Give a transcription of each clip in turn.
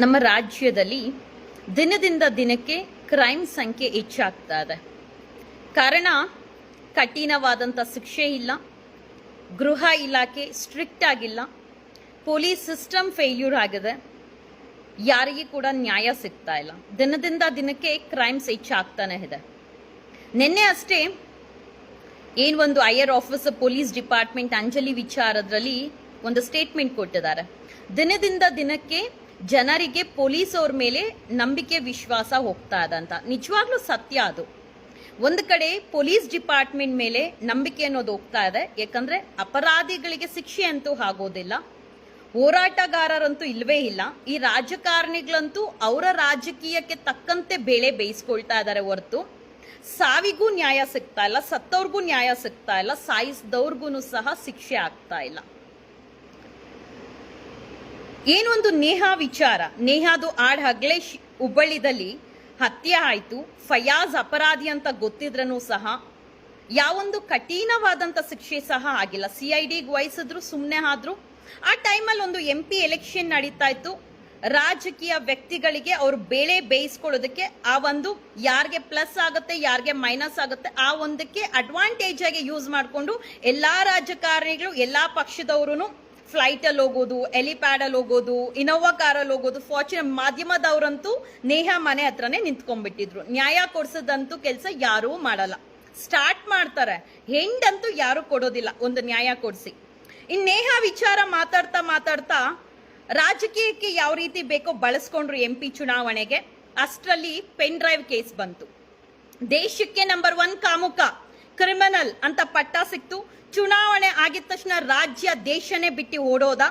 ನಮ್ಮ ರಾಜ್ಯದಲ್ಲಿ ದಿನದಿಂದ ದಿನಕ್ಕೆ ಕ್ರೈಮ್ ಸಂಖ್ಯೆ ಹೆಚ್ಚಾಗ್ತಾ ಇದೆ. ಕಾರಣ, ಕಠಿಣವಾದಂಥ ಶಿಕ್ಷೆ ಇಲ್ಲ, ಗೃಹ ಇಲಾಖೆ ಸ್ಟ್ರಿಕ್ಟ್ ಆಗಿಲ್ಲ, ಪೊಲೀಸ್ ಸಿಸ್ಟಮ್ ಫೇಲ್ಯೂರ್ ಆಗಿದೆ, ಯಾರಿಗೆ ಕೂಡ ನ್ಯಾಯ ಸಿಗ್ತಾ ಇಲ್ಲ. ದಿನದಿಂದ ದಿನಕ್ಕೆ ಕ್ರೈಮ್ಸ್ ಹೆಚ್ಚಾಗ್ತಾನೆ ಇದೆ. ನಿನ್ನೆ ಅಷ್ಟೇ ಏನು ಒಂದು higher officer, police department Anjali ವಿಚಾರದಲ್ಲಿ ಒಂದು ಸ್ಟೇಟ್ಮೆಂಟ್ ಕೊಟ್ಟಿದ್ದಾರೆ. ದಿನದಿಂದ ದಿನಕ್ಕೆ ಜನರಿಗೆ ಪೊಲೀಸ್ ಅವ್ರ ಮೇಲೆ ನಂಬಿಕೆ ವಿಶ್ವಾಸ ಹೋಗ್ತಾ ಇದೆ ಅಂತ. ನಿಜವಾಗ್ಲೂ ಸತ್ಯ ಅದು. ಒಂದು ಕಡೆ ಪೊಲೀಸ್ ಡಿಪಾರ್ಟ್ಮೆಂಟ್ ಮೇಲೆ ನಂಬಿಕೆ ಅನ್ನೋದು ಹೋಗ್ತಾ ಇದೆ. ಯಾಕಂದ್ರೆ ಅಪರಾಧಿಗಳಿಗೆ ಶಿಕ್ಷೆ ಅಂತೂ ಆಗೋದಿಲ್ಲ. ಹೋರಾಟಗಾರರಂತೂ ಇಲ್ವೇ ಇಲ್ಲ. ಈ ರಾಜಕಾರಣಿಗಳಂತೂ ಅವರ ರಾಜಕೀಯಕ್ಕೆ ತಕ್ಕಂತೆ ಬೆಳೆ ಬೇಯಿಸ್ಕೊಳ್ತಾ ಇದ್ದಾರೆ ಹೊರತು. ಸಾವಿಗೂ ನ್ಯಾಯ ಸಿಗ್ತಾ ಇಲ್ಲ, ಸತ್ತವ್ರಿಗೂ ನ್ಯಾಯ ಸಿಗ್ತಾ ಇಲ್ಲ ಸಾಯಿಸಿದವ್ರಿಗೂ ಸಹ ಶಿಕ್ಷೆ ಆಗ್ತಾ ಇಲ್ಲ. ಏನೊಂದು ನೇಹಾ ವಿಚಾರ? ನೇಹಾದು ಆಡ್ ಹಗ್ಲೇಶ್ ಹುಬ್ಬಳ್ಳಿದಲ್ಲಿ ಹತ್ಯೆ ಆಯಿತು. ಫಯಾಜ್ ಅಪರಾಧಿ ಅಂತ ಗೊತ್ತಿದ್ರೂ ಸಹ ಯಾವೊಂದು ಕಠಿಣವಾದಂಥ ಶಿಕ್ಷೆ ಸಹ ಆಗಿಲ್ಲ. ಸಿ ಐ ಡಿಗೆ ವಹಿಸಿದ್ರು ಸುಮ್ಮನೆ ಆದ್ರು. ಆ ಟೈಮಲ್ಲಿ ಒಂದು ಎಂ ಪಿ ಎಲೆಕ್ಷನ್ ನಡೀತಾ ಇತ್ತು. ರಾಜಕೀಯ ವ್ಯಕ್ತಿಗಳಿಗೆ ಅವರು ಬೇಳೆ ಬೇಯಿಸ್ಕೊಳ್ಳೋದಕ್ಕೆ ಆ ಒಂದು ಯಾರಿಗೆ ಪ್ಲಸ್ ಆಗುತ್ತೆ, ಯಾರಿಗೆ ಮೈನಸ್ ಆಗುತ್ತೆ, ಆ ಒಂದಕ್ಕೆ ಅಡ್ವಾಂಟೇಜ್ ಆಗಿ ಯೂಸ್ ಮಾಡಿಕೊಂಡು ಎಲ್ಲ ರಾಜಕಾರಣಿಗಳು, ಎಲ್ಲ ಪಕ್ಷದವರು ಫ್ಲೈಟ್ ಅಲ್ಲಿ ಹೋಗೋದು ಎಲಿಪ್ಯಾಡ್ ಅಲ್ಲಿ ಹೋಗೋದು ಇನೋವಾ ಕಾರಲ್ಲಿ ಹೋಗೋದು ಫಾರ್ಚುನ್ ಮಾಧ್ಯಮದವರಂತೂ ನೇಹ ಮನೆ ಹತ್ರನೇ ನಿಂತ್ಕೊಂಡ್ಬಿಟ್ಟಿದ್ರು. ನ್ಯಾಯ ಕೊಡ್ಸೋದಂತೂ ಕೆಲಸ ಯಾರೂ ಮಾಡಲ್ಲ. ಸ್ಟಾರ್ಟ್ ಮಾಡ್ತಾರೆ. ಹೆಂಡಂತೂ ಯಾರು ಕೊಡೋದಿಲ್ಲ ಒಂದು ನ್ಯಾಯ ಕೊಡಿಸಿ. ಇನ್ ನೇಹ ವಿಚಾರ ಮಾತಾಡ್ತಾ ಮಾತಾಡ್ತಾ ರಾಜಕೀಯಕ್ಕೆ ಯಾವ ರೀತಿ ಬೇಕೋ ಬಳಸ್ಕೊಂಡ್ರು ಎಂ ಪಿ ಚುನಾವಣೆಗೆ. ಅಷ್ಟರಲ್ಲಿ ಪೆನ್ ಡ್ರೈವ್ ಕೇಸ್ ಬಂತು. ದೇಶಕ್ಕೆ ನಂಬರ್ ಒನ್ ಕಾಮುಕ. ಕ್ರಿಮಿನಲ್ ಅಂತ ಪಟ್ಟ ಸಿಕ್ತು. ಚುನಾವಣೆ ಆಗಿದ ತಕ್ಷಣ ರಾಜ್ಯ ದೇಶನೇ ಬಿಟ್ಟು ಓಡೋದ.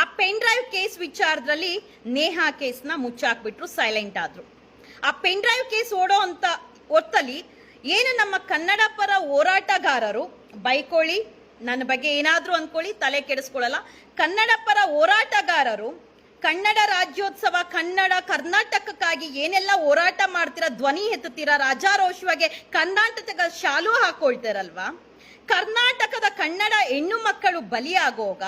ಆ ಪೆನ್ ಡ್ರೈವ್ ಕೇಸ್ ವಿಚಾರದಲ್ಲಿ ನೇಹಾ ಕೇಸ್ನ ಮುಚ್ಚಾಕ್ಬಿಟ್ರು ಸೈಲೆಂಟ್ ಆದ್ರು. ಆ ಪೆನ್ ಡ್ರೈವ್ ಕೇಸ್ ಓಡೋ ಅಂತ ಹೊತ್ತಲ್ಲಿ ಏನು ನಮ್ಮ ಕನ್ನಡ ಪರ ಹೋರಾಟಗಾರರು, ಬೈಕೊಳ್ಳಿ, ನನ್ನ ಬಗ್ಗೆ ಏನಾದರೂ ಅನ್ಕೊಳ್ಳಿ, ತಲೆ ಕೆಡಿಸ್ಕೊಳ್ಳಲ್ಲ. ಕನ್ನಡ ಪರ ಹೋರಾಟಗಾರರು ಕನ್ನಡ ರಾಜ್ಯೋತ್ಸವ, ಕನ್ನಡ ಕರ್ನಾಟಕಕ್ಕಾಗಿ ಏನೆಲ್ಲ ಹೋರಾಟ ಮಾಡ್ತೀರಾ, ಧ್ವನಿ ಎತ್ತುತ್ತೀರಾ, ರಾಜಾರೋಷವಾಗಿ ಕರ್ನಾಟಕದ ಶಾಲು ಹಾಕೊಳ್ತಾರಲ್ವಾ? ಕರ್ನಾಟಕದ ಕನ್ನಡ ಹೆಣ್ಣು ಮಕ್ಕಳು ಬಲಿಯಾಗುವಾಗ,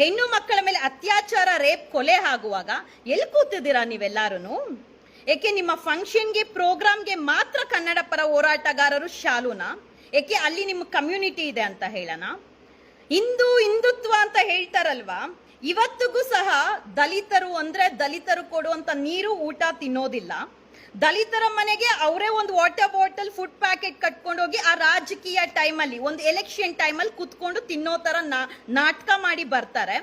ಹೆಣ್ಣು ಮಕ್ಕಳ ಮೇಲೆ ಅತ್ಯಾಚಾರ, ರೇಪ್, ಕೊಲೆ ಆಗುವಾಗ ಎಲ್ಲಿ ಕೂತಿದ್ದೀರಾ ನೀವೆಲ್ಲರೂ ಏಕೆ ನಿಮ್ಮ ಫಂಕ್ಷನ್ಗೆ, ಪ್ರೋಗ್ರಾಮ್ಗೆ ಮಾತ್ರ ಕನ್ನಡ ಪರ ಹೋರಾಟಗಾರರು ಶಾಲುನಾ? ಏಕೆ ಅಲ್ಲಿ ನಿಮ್ಮ ಕಮ್ಯುನಿಟಿ ಇದೆ ಅಂತ ಹೇಳೋಣ ಹಿಂದೂ ಹಿಂದುತ್ವ ಅಂತ ಹೇಳ್ತಾರಲ್ವಾ? ಇವತ್ತಿಗೂ ಸಹ ದಲಿತರು ಅಂದ್ರೆ ದಲಿತರು ಕೊಡುವಂತ ನೀರು ಊಟ ತಿನ್ನೋದಿಲ್ಲ. ದಲಿತರ ಮನೆಗೆ ಅವರೇ ಒಂದು ವಾಟರ್ ಬಾಟಲ್ ಫುಡ್ ಪ್ಯಾಕೆಟ್ ಕಟ್ಕೊಂಡೋಗಿ ಆ ರಾಜಕೀಯ ಟೈಮಲ್ಲಿ, ಒಂದು ಎಲೆಕ್ಷನ್ ಟೈಮಲ್ಲಿ ಕುತ್ಕೊಂಡು ತಿನ್ನೋ ಥರ ನಾಟಕ ಮಾಡಿ ಬರ್ತಾರೆ.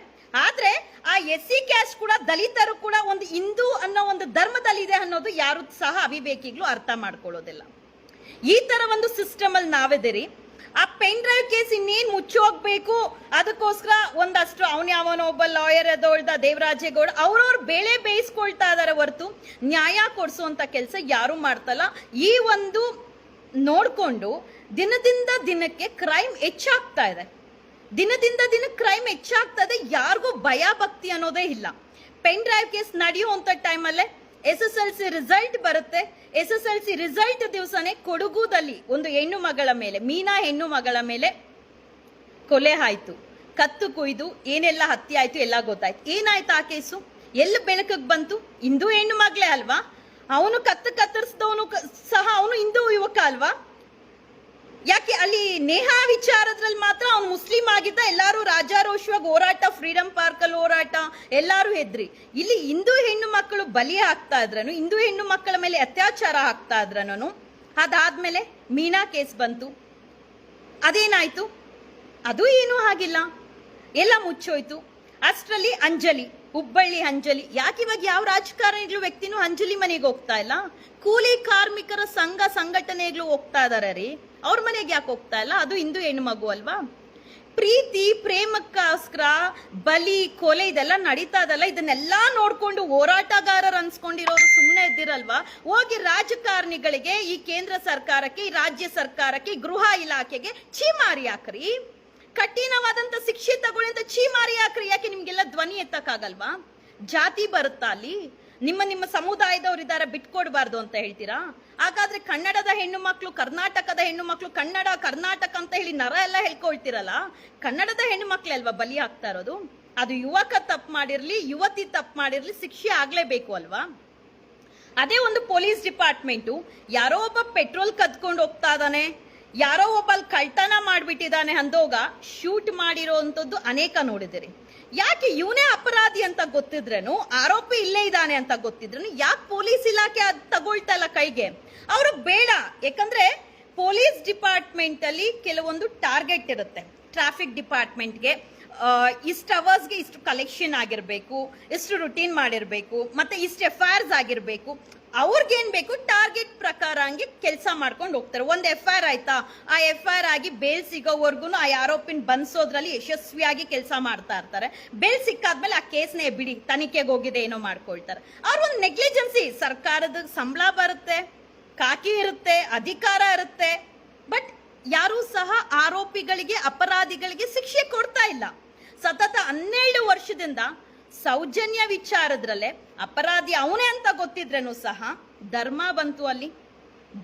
ಆದ್ರೆ ಆ ಎಸ್ ಸಿ ಕ್ಯಾಸ್ಟ್ ಕೂಡ ದಲಿತರು ಕೂಡ ಒಂದು ಹಿಂದೂ ಅನ್ನೋ ಒಂದು ಧರ್ಮದಲ್ಲಿದೆ ಅನ್ನೋದು ಯಾರು ಸಹ ಅವಿವೇಕಿಗಳು ಅರ್ಥ ಮಾಡ್ಕೊಳ್ಳೋದಿಲ್ಲ. ಈ ತರ ಒಂದು ಸಿಸ್ಟಮಲ್ಲಿ ನಾವಿದಿರಿ ಆ ಪೆನ್ ಡ್ರೈವ್ ಕೇಸ್ ಇನ್ನೇನು ಮುಚ್ಚೋಗ್ಬೇಕು? ಅದಕ್ಕೋಸ್ಕರ ಒಂದಷ್ಟು ಅವನ ಯಾವನೋ ಒಬ್ಬ ಲಾಯರ್ ಅದೋಳ್ದ ದೇವರಾಜೇಗೌಡ ಅವ್ರವ್ರು ಬೆಳೆ ಬೇಯಿಸ್ಕೊಳ್ತಾ ಇದಾರೆ ಹೊರತು ನ್ಯಾಯ ಕೊಡಿಸುವಂಥ ಕೆಲಸ ಯಾರು ಮಾಡ್ತಲ್ಲ. ಈ ಒಂದು ನೋಡ್ಕೊಂಡು ದಿನದಿಂದ ದಿನಕ್ಕೆ ಕ್ರೈಮ್ ಹೆಚ್ಚಾಗ್ತಾ ಇದೆ. ದಿನದಿಂದ ದಿನ ಕ್ರೈಮ್ ಹೆಚ್ಚಾಗ್ತಾ ಇದೆ. ಯಾರಿಗೂ ಭಯ ಭಕ್ತಿ ಅನ್ನೋದೇ ಇಲ್ಲ. ಪೆನ್ ಡ್ರೈವ್ ಕೇಸ್ ನಡೆಯುವಂಥ ಟೈಮಲ್ಲೇ S S L C result ಬರುತ್ತೆ. S S L C result ದಿವಸನೇ ಕೊಡಗುದಲ್ಲಿ ಒಂದು ಹೆಣ್ಣು ಮಗಳ ಮೇಲೆ, ಮೀನಾ ಹೆಣ್ಣು ಮಗಳ ಮೇಲೆ ಕೊಲೆ ಆಯ್ತು. ಕತ್ತು ಕುಯ್ದು, ಏನೆಲ್ಲ ಹತ್ಯೆ ಆಯ್ತು ಎಲ್ಲ ಗೊತ್ತಾಯ್ತು. ಏನಾಯ್ತು ಆ ಕೇಸು? ಎಲ್ಲಿ ಬೆಳಕಿಗೆ ಬಂತು? ಇಂದು ಹೆಣ್ಣು ಮಗಳೇ ಅಲ್ವಾ? ಅವನು ಕತ್ತು ಕತ್ತರಿಸಿದವನು ಸಹ ಅವನು ಹಿಂದೂ ಯುವಕ ಅಲ್ವಾ? ಯಾಕೆ ಅಲ್ಲಿ ನೇಹಾ ವಿಚಾರದ್ರಲ್ಲಿ ಮಾತ್ರ ಅವ್ನು ಮುಸ್ಲಿಂ ಆಗಿದ್ದ, ಎಲ್ಲರೂ ರಾಜಾರೋಷವಾಗಿ ಹೋರಾಟ, ಫ್ರೀಡಂ ಪಾರ್ಕ್ ಅಲ್ಲಿ ಹೋರಾಟ, ಎಲ್ಲರೂ ಹೆದ್ರಿ. ಇಲ್ಲಿ ಹಿಂದೂ ಹೆಣ್ಣು ಮಕ್ಕಳು ಬಲಿ ಆಗ್ತಾ ಇದ್ರನು, ಹಿಂದೂ ಹೆಣ್ಣು ಮಕ್ಕಳ ಮೇಲೆ ಅತ್ಯಾಚಾರ ಆಗ್ತಾ ಇದ್ರನು ಅದಾದ್ಮೇಲೆ ಮೀನಾ ಕೇಸ್ ಬಂತು. ಅದೇನಾಯ್ತು? ಅದು ಏನೂ ಆಗಿಲ್ಲ. ಎಲ್ಲ ಮುಚ್ಚೋಯ್ತು. ಅಷ್ಟರಲ್ಲಿ ಅಂಜಲಿ, ಹುಬ್ಬಳ್ಳಿ ಅಂಜಲಿ, ಯಾಕೆ ಇವಾಗ ಯಾವ ರಾಜಕಾರಣಿಗಳು ವ್ಯಕ್ತಿನೂ ಅಂಜಲಿ ಮನೆಗೆ ಹೋಗ್ತಾ ಇಲ್ಲ? ಕೂಲಿ ಕಾರ್ಮಿಕರ ಸಂಘ, ಸಂಘಟನೆಗಳು ಹೋಗ್ತಾ ಇದಾರೆ ರೀ. ಅವ್ರ ಮನೆಗೆ ಯಾಕೆ ಹೋಗ್ತಾ ಇಲ್ಲ? ಅದು ಹಿಂದೂ ಹೆಣ್ಣು ಮಗು ಅಲ್ವಾ? ಪ್ರೀತಿ, ಪ್ರೇಮಕ್ಕೋಸ್ಕರ ಬಲಿ, ಕೊಲೆ ಇದೆಲ್ಲ ನಡೀತಾ ಇದಲ್ಲ, ಇದನ್ನೆಲ್ಲ ನೋಡ್ಕೊಂಡು ಹೋರಾಟಗಾರರು ಅನ್ಸ್ಕೊಂಡಿರೋರು ಸುಮ್ಮನೆ ಇದ್ದಿರಲ್ವಾ? ಹೋಗಿ ರಾಜಕಾರಣಿಗಳಿಗೆ, ಈ ಕೇಂದ್ರ ಸರ್ಕಾರಕ್ಕೆ, ಈ ರಾಜ್ಯ ಸರ್ಕಾರಕ್ಕೆ ಗೃಹ ಇಲಾಖೆಗೆ ಛೀಮಾರಿ ಹಾಕ್ರಿ. ಕಠಿಣವಾದಂತ ಶಿಕ್ಷೆ ತಗೊಳ್ಳಿ ಅಂತ ಚೀಮಾರಿ ಹಾಕ್ರಿ. ಯಾಕೆ ನಿಮ್ಗೆಲ್ಲ ಧ್ವನಿ ಎತ್ತಕ್ಕಾಗಲ್ವಾ? ಜಾತಿ ಬರುತ್ತಾ ಅಲ್ಲಿ? ನಿಮ್ಮ ನಿಮ್ಮ ಸಮುದಾಯದವರು ಇದಾರೆ, ಬಿಟ್ಕೊಡ್ಬಾರ್ದು ಅಂತ ಹೇಳ್ತೀರಾ? ಹಾಗಾದ್ರೆ ಕನ್ನಡದ ಹೆಣ್ಣು ಮಕ್ಕಳು ಕರ್ನಾಟಕದ ಹೆಣ್ಣು ಮಕ್ಕಳು ಕನ್ನಡ, ಕರ್ನಾಟಕ ಅಂತ ಹೇಳಿ ನರ ಎಲ್ಲ ಹೇಳ್ಕೊಳ್ತಿರಲ್ಲ? ಕನ್ನಡದ ಹೆಣ್ಣು ಅಲ್ವಾ ಬಲಿ ಆಗ್ತಾ ಇರೋದು? ಅದು ಯುವಕ ತಪ್ಪು ಮಾಡಿರ್ಲಿ, ಯುವತಿ ತಪ್ಪು ಮಾಡಿರ್ಲಿ, ಶಿಕ್ಷೆ ಆಗ್ಲೇಬೇಕು ಅಲ್ವಾ? ಅದೇ ಒಂದು ಪೊಲೀಸ್ ಡಿಪಾರ್ಟ್ಮೆಂಟು, ಯಾರೋ ಒಬ್ಬ ಪೆಟ್ರೋಲ್ ಕದ್ಕೊಂಡು ಹೋಗ್ತಾ ಇದ್ದಾನೆ, ಯಾರೋ ಒಬ್ಬ ಅಲ್ಲಿ ಕಳ್ತನ ಮಾಡ್ಬಿಟ್ಟಿದ್ದಾನೆ ಅಂದೋಗ, ಶೂಟ್ ಮಾಡಿರೋ ಅಂಥದ್ದು ಅನೇಕ ನೋಡಿದಿರಿ ಯಾಕೆ ಇವನೇ ಅಪರಾಧಿ ಅಂತ ಗೊತ್ತಿದ್ರೇನು? ಆರೋಪಿ ಇಲ್ಲೇ ಇದ್ದಾನೆ ಅಂತ ಗೊತ್ತಿದ್ರೇನು? ಯಾಕೆ ಪೊಲೀಸ್ ಇಲಾಖೆ ಅದು ತಗೊಳ್ತಾ ಇಲ್ಲ ಕೈಗೆ? ಅವರು ಬೇಡ. ಯಾಕಂದ್ರೆ ಪೊಲೀಸ್ ಡಿಪಾರ್ಟ್ಮೆಂಟ್ ಅಲ್ಲಿ ಕೆಲವೊಂದು ಟಾರ್ಗೆಟ್ ಇರುತ್ತೆ. ಟ್ರಾಫಿಕ್ ಡಿಪಾರ್ಟ್ಮೆಂಟ್ಗೆ ಇಷ್ಟು ಅವರ್ಸ್ಗೆ ಇಷ್ಟು ಕಲೆಕ್ಷನ್ ಆಗಿರಬೇಕು, ಇಷ್ಟು ರುಟೀನ್ ಮಾಡಿರಬೇಕು, ಮತ್ತೆ ಇಷ್ಟು ಎಫ್ ಆರ್ಸ್ ಆಗಿರಬೇಕು. ಅವ್ರಿಗೇನ್ ಬೇಕು? ಟಾರ್ಗೆಟ್ ಪ್ರಕಾರ ಹಂಗೆ ಕೆಲಸ ಮಾಡ್ಕೊಂಡು ಹೋಗ್ತಾರೆ. ಒಂದು ಎಫ್ ಐ ಆರ್ ಆಯ್ತಾ? ಆ ಎಫ್ ಐ ಆರ್ ಆಗಿ ಬೇಲ್ ಸಿಗೋವರೆಗೂ ಆ ಆರೋಪಿನ ಬಂಧಿಸೋದ್ರಲ್ಲಿ ಯಶಸ್ವಿಯಾಗಿ ಕೆಲಸ ಮಾಡ್ತಾ ಇರ್ತಾರೆ. ಬೇಲ್ ಸಿಕ್ಕಾದ್ಮೇಲೆ ಆ ಕೇಸ್ನೇ ಬಿಡಿ, ತನಿಖೆಗೆ ಹೋಗಿದೆ ಏನೋ ಮಾಡ್ಕೊಳ್ತಾರೆ. ಅವ್ರ ಒಂದು ನೆಗ್ಲಿಜೆನ್ಸಿ, ಸರ್ಕಾರದ ಸಂಬಳ ಬರುತ್ತೆ, ಕಾಕಿ ಇರುತ್ತೆ, ಅಧಿಕಾರ ಇರುತ್ತೆ. ಬಟ್ ಯಾರೂ ಸಹ ಆರೋಪಿಗಳಿಗೆ, ಅಪರಾಧಿಗಳಿಗೆ ಶಿಕ್ಷೆ ಕೊಡ್ತಾ ಇಲ್ಲ. ಸತತ ಹನ್ನೆರಡು ವರ್ಷದಿಂದ ಸೌಜನ್ಯ ವಿಚಾರದ್ರಲ್ಲೇ ಅಪರಾಧಿ ಅವನೇ ಅಂತ ಗೊತ್ತಿದ್ರೇನು ಸಹ ಧರ್ಮ ಬಂತು ಅಲ್ಲಿ.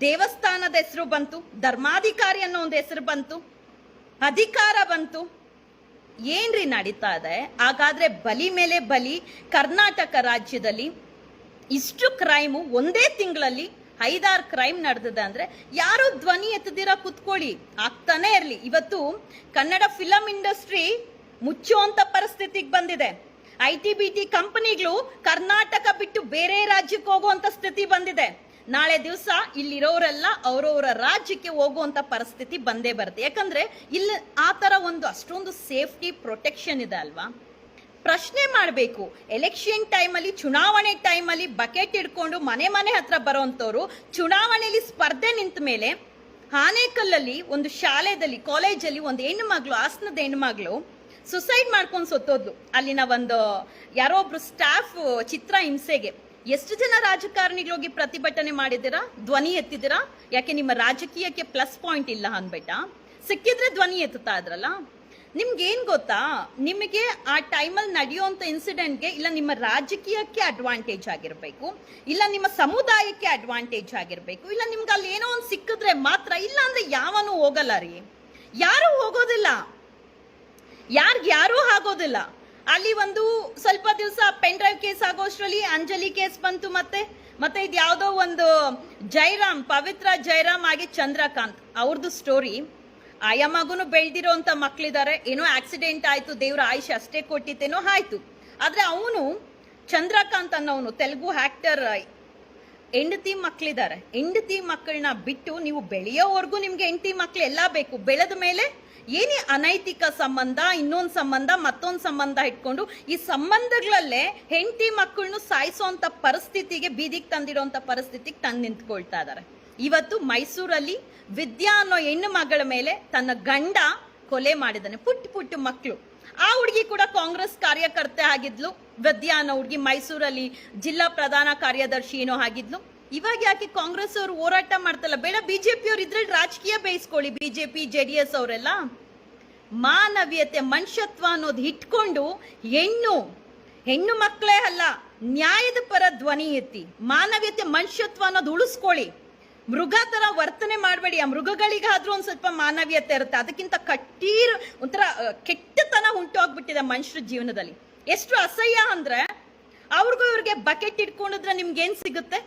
ದೇವಸ್ಥಾನದ ಹೆಸರು ಬಂತು, ಧರ್ಮಾಧಿಕಾರಿ ಅನ್ನೋ ಒಂದು ಹೆಸರು ಬಂತು, ಅಧಿಕಾರ ಬಂತು. ಏನ್ರಿ ನಡೀತಾ ಇದೆ? ಹಾಗಾದ್ರೆ ಬಲಿ ಮೇಲೆ ಬಲಿ ಕರ್ನಾಟಕ ರಾಜ್ಯದಲ್ಲಿ ಇಷ್ಟು ಕ್ರೈಮು ಒಂದೇ ತಿಂಗಳಲ್ಲಿ ಐದಾರು ಕ್ರೈಮ್ ನಡೆದಿದೆ ಅಂದ್ರೆ ಯಾರು ಧ್ವನಿ ಎತ್ತದಿರ ಕುತ್ಕೊಳ್ಳಿ, ಆಗ್ತಾನೆ ಇರ್ಲಿ. ಇವತ್ತು ಕನ್ನಡ ಫಿಲಂ ಇಂಡಸ್ಟ್ರಿ ಮುಚ್ಚುವಂತ ಪರಿಸ್ಥಿತಿಗೆ ಬಂದಿದೆ. ಐ ಟಿ ಬಿ ಟಿ ಕಂಪನಿಗಳು ಕರ್ನಾಟಕ ಬಿಟ್ಟು ಬೇರೆ ರಾಜ್ಯಕ್ಕೆ ಹೋಗುವಂತ ಸ್ಥಿತಿ ಬಂದಿದೆ. ನಾಳೆ ದಿವಸ ಇಲ್ಲಿರೋರೆಲ್ಲ ಅವರವರ ರಾಜ್ಯಕ್ಕೆ ಹೋಗುವಂತ ಪರಿಸ್ಥಿತಿ ಬಂದೇ ಬರುತ್ತೆ. ಯಾಕಂದ್ರೆ ಇಲ್ಲಿ ಆ ಥರ ಒಂದು ಅಷ್ಟೊಂದು ಸೇಫ್ಟಿ ಪ್ರೊಟೆಕ್ಷನ್ ಇದೆ ಅಲ್ವಾ? ಪ್ರಶ್ನೆ ಮಾಡಬೇಕು. ಎಲೆಕ್ಷನ್ ಟೈಮಲ್ಲಿ, ಚುನಾವಣೆ ಟೈಮಲ್ಲಿ ಬಕೆಟ್ ಹಿಡ್ಕೊಂಡು ಮನೆ ಮನೆ ಹತ್ರ ಬರೋಂಥವ್ರು ಚುನಾವಣೆಯಲ್ಲಿ ಸ್ಪರ್ಧೆ ನಿಂತ ಮೇಲೆ ಆನೇಕಲ್ಲಲ್ಲಿ ಒಂದು ಶಾಲೆಯಲ್ಲಿ ಕಾಲೇಜಲ್ಲಿ ಒಂದು ಹೆಣ್ಣು ಮಗಳು, ಹಾಸನದ ಹೆಣ್ಣು ಮಗಳು ಸುಸೈಡ್ ಮಾಡ್ಕೊಂಡು ಸತ್ತೋದ್ಲು. ಅಲ್ಲಿನ ಒಂದು, ಯಾರೋ ಒಬ್ರು ಸ್ಟಾಫ್ ಚಿತ್ರ ಹಿಂಸೆಗೆ. ಎಷ್ಟು ಜನ ರಾಜಕಾರಣಿಗಳೋಗಿ ಪ್ರತಿಭಟನೆ ಮಾಡಿದಿರಾ ಧ್ವನಿ ಎತ್ತಿದಿರಾ ಯಾಕೆ ನಿಮ್ಮ ರಾಜಕೀಯಕ್ಕೆ ಪ್ಲಸ್ ಪಾಯಿಂಟ್ ಇಲ್ಲ ಅನ್ಬೇಟ ಸಿಕ್ಕಿದ್ರೆ ಧ್ವನಿ ಎತ್ತುತ್ತಾ ಇದ್ರಲ್ಲ? ನಿಮ್ಗೇನು ಗೊತ್ತಾ? ನಿಮಗೆ ಆ ಟೈಮಲ್ಲಿ ನಡೆಯುವಂತ ಇನ್ಸಿಡೆಂಟ್ಗೆ ಇಲ್ಲ ನಿಮ್ಮ ರಾಜಕೀಯಕ್ಕೆ ಅಡ್ವಾಂಟೇಜ್ ಆಗಿರಬೇಕು, ಇಲ್ಲ ನಿಮ್ಮ ಸಮುದಾಯಕ್ಕೆ ಅಡ್ವಾಂಟೇಜ್ ಆಗಿರಬೇಕು, ಇಲ್ಲ ನಿಮ್ಗೆ ಅಲ್ಲಿ ಏನೋ ಒಂದು ಸಿಕ್ಕಿದ್ರೆ ಮಾತ್ರ, ಇಲ್ಲ ಅಂದ್ರೆ ಯಾವನು ಹೋಗಲ್ಲ ರೀ. ಯಾರು ಹೋಗೋದಿಲ್ಲ. ಯಾರ್ಗ್ ಯಾರೂ ಆಗೋದಿಲ್ಲ. ಅಲ್ಲಿ ಒಂದು ಸ್ವಲ್ಪ ದಿವಸ pen drive case ಆಗೋಷ್ಟರಲ್ಲಿ Anjali case ಬಂತು ಮತ್ತೆ ಮತ್ತೆ ಇದು ಯಾವುದೋ ಒಂದು ಜೈರಾಮ್, ಪವಿತ್ರ ಜೈರಾಮ್ ಆಗಿ ಚಂದ್ರಕಾಂತ್. ಅವ್ರದ್ದು ಸ್ಟೋರಿ ಆಯಾ ಮಗುನು ಮಕ್ಕಳಿದ್ದಾರೆ ಮಕ್ಳಿದ್ದಾರೆ ಏನೋ ಆಕ್ಸಿಡೆಂಟ್ ಆಯಿತು, ದೇವ್ರ ಆಯುಷ್ ಅಷ್ಟೇ ಕೊಟ್ಟಿತ್ತೇನೋ ಆಯಿತು. ಆದರೆ ಅವನು ಚಂದ್ರಕಾಂತ್ ಅನ್ನೋನು ತೆಲುಗು ಆಕ್ಟರ್ ಹೆಂಡತಿ ಮಕ್ಕಳಿದ್ದಾರೆ ಹೆಂಡತಿ ಮಕ್ಕಳನ್ನ ಬಿಟ್ಟು ನೀವು ಬೆಳೆಯೋವರೆಗೂ ನಿಮ್ಗೆ ಹೆಂಡತಿ ಮಕ್ಕಳು ಎಲ್ಲ ಬೇಕು. ಬೆಳೆದ ಮೇಲೆ ಏನೇ ಅನೈತಿಕ ಸಂಬಂಧ, ಇನ್ನೊಂದು ಸಂಬಂಧ, ಮತ್ತೊಂದು ಸಂಬಂಧ ಇಟ್ಕೊಂಡು ಈ ಸಂಬಂಧಗಳಲ್ಲೇ ಹೆಂಡತಿ ಮಕ್ಕಳನ್ನು ಸಾಯಿಸೋಂಥ ಪರಿಸ್ಥಿತಿಗೆ ಬೀದಿಗೆ ತಂದಿರೋಂಥ ಪರಿಸ್ಥಿತಿಗೆ ತಂದು ನಿಂತ್ಕೊಳ್ತಾ ಇದ್ದಾರೆ ಇವತ್ತು ಮೈಸೂರಲ್ಲಿ ವಿದ್ಯಾ ಅನ್ನೋ ಹೆಣ್ಣು ಮಗಳ ಮೇಲೆ ತನ್ನ ಗಂಡ ಕೊಲೆ ಮಾಡಿದ್ದಾನೆ. ಪುಟ್ಟ ಪುಟ್ಟ ಮಕ್ಕಳು ಆ ಹುಡುಗಿ ಕೂಡ ಕಾಂಗ್ರೆಸ್ ಕಾರ್ಯಕರ್ತೆ ಆಗಿದ್ಲು. ವಿದ್ಯಾ ಅನ್ನೋ ಹುಡುಗಿ ಮೈಸೂರಲ್ಲಿ ಜಿಲ್ಲಾ ಪ್ರಧಾನ ಕಾರ್ಯದರ್ಶಿ ಏನೋ ಆಗಿದ್ಲು. ಇವಾಗ ಯಾಕೆ ಕಾಂಗ್ರೆಸ್ ಅವರು ಹೋರಾಟ ಮಾಡ್ತಲ್ಲ? ಬೇಡ, ಬಿಜೆಪಿ ಅವ್ರು ಇದ್ರಲ್ಲಿ ರಾಜಕೀಯ ಬೇಯಿಸ್ಕೊಳ್ಳಿ, ಬಿಜೆಪಿ ಜೆ ಡಿ ಎಸ್ ಅವರೆಲ್ಲ. ಮಾನವೀಯತೆ, ಮನುಷ್ಯತ್ವ ಅನ್ನೋದು ಇಟ್ಕೊಂಡು ಹೆಣ್ಣು ಹೆಣ್ಣು ಮಕ್ಕಳೇ ಅಲ್ಲ, ನ್ಯಾಯದ ಪರ ಧ್ವನಿ ಎತ್ತಿ, ಮಾನವೀಯತೆ, ಮನುಷ್ಯತ್ವ ಅನ್ನೋದು ಉಳಿಸ್ಕೊಳ್ಳಿ. ಮೃಗ ತರ ವರ್ತನೆ ಮಾಡಬೇಡಿ. ಆ ಮೃಗಗಳಿಗಾದ್ರೂ ಒಂದು ಸ್ವಲ್ಪ ಮಾನವೀಯತೆ ಇರುತ್ತೆ. ಅದಕ್ಕಿಂತ ಕಟ್ಟೀರ್ ಒಂಥರ ಕೆಟ್ಟತನ ಉಂಟು ಆಗ್ಬಿಟ್ಟಿದೆ ಮನುಷ್ಯರ ಜೀವನದಲ್ಲಿ. ಎಷ್ಟು ಅಸಹ್ಯ ಅಂದ್ರೆ ಅವ್ರಿಗೂ ಇವ್ರಿಗೆ ಬಕೆಟ್ ಇಟ್ಕೊಂಡಿದ್ರೆ ನಿಮ್ಗೆ ಏನ್ ಸಿಗುತ್ತೆ?